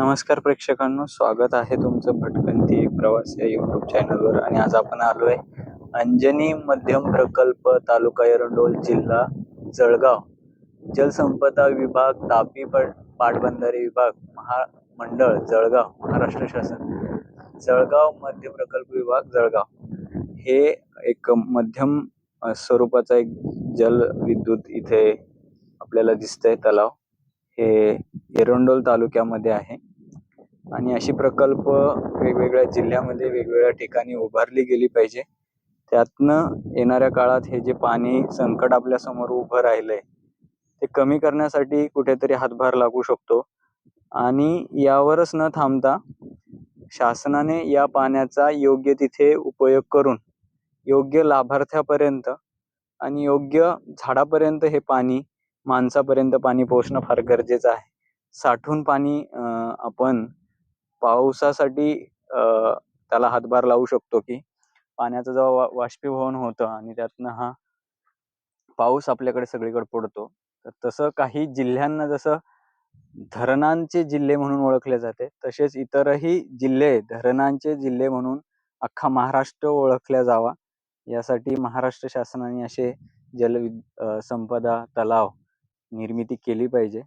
नमस्कार प्रेक्षकांनो स्वागत आहे तुमचं भटकंती एक प्रवास या युट्यूब चॅनलवर आणि आज आपण आलो आहे अंजनी मध्यम प्रकल्प तालुका एरंडोल जिल्हा जळगाव. जलसंपदा विभाग तापी पड पाटबंधारे विभाग महामंडळ जळगाव महाराष्ट्र शासन. जळगाव मध्य प्रकल्प विभाग जळगाव. हे एक मध्यम स्वरूपाचा एक जल विद्युत इथे आपल्याला दिसतंय तलाव. हे एरंडोल तालुक्यामध्ये आहे. आणि अशी प्रकल्प वेगवेगळ्या जिल्ह्यामध्ये वेगवेगळ्या ठिकाणी उभारली गेली पाहिजे. त्यातनं येणाऱ्या काळात हे जे पाणी संकट आपल्यासमोर उभं राहिलंय ते कमी करण्यासाठी कुठेतरी हातभार लागू शकतो. आणि यावरच न थांबता शासनाने या पाण्याचा योग्य तिथे उपयोग करून योग्य लाभार्थ्यापर्यंत आणि योग्य झाडापर्यंत हे पाणी माणसापर्यंत पाणी पोहोचणं फार गरजेचं आहे. साठून पाणी आपण पावसासाठी त्याला हातभार लावू शकतो की? पाण्याचं जेव्हा वा- बाष्पीभवन होतं आणि त्यातनं हा पाऊस आपल्याकडे सगळीकडे पडतो तर तसं काही जिल्ह्यांना जसं धरणांचे जिल्हे म्हणून ओळखले जाते तसेच इतरही जिल्हे धरणांचे जिल्हे म्हणून अख्खा महाराष्ट्र ओळखला जावा. यासाठी महाराष्ट्र शासनाने असे जलविद संपदा तलाव निर्मिती केली पाहिजे.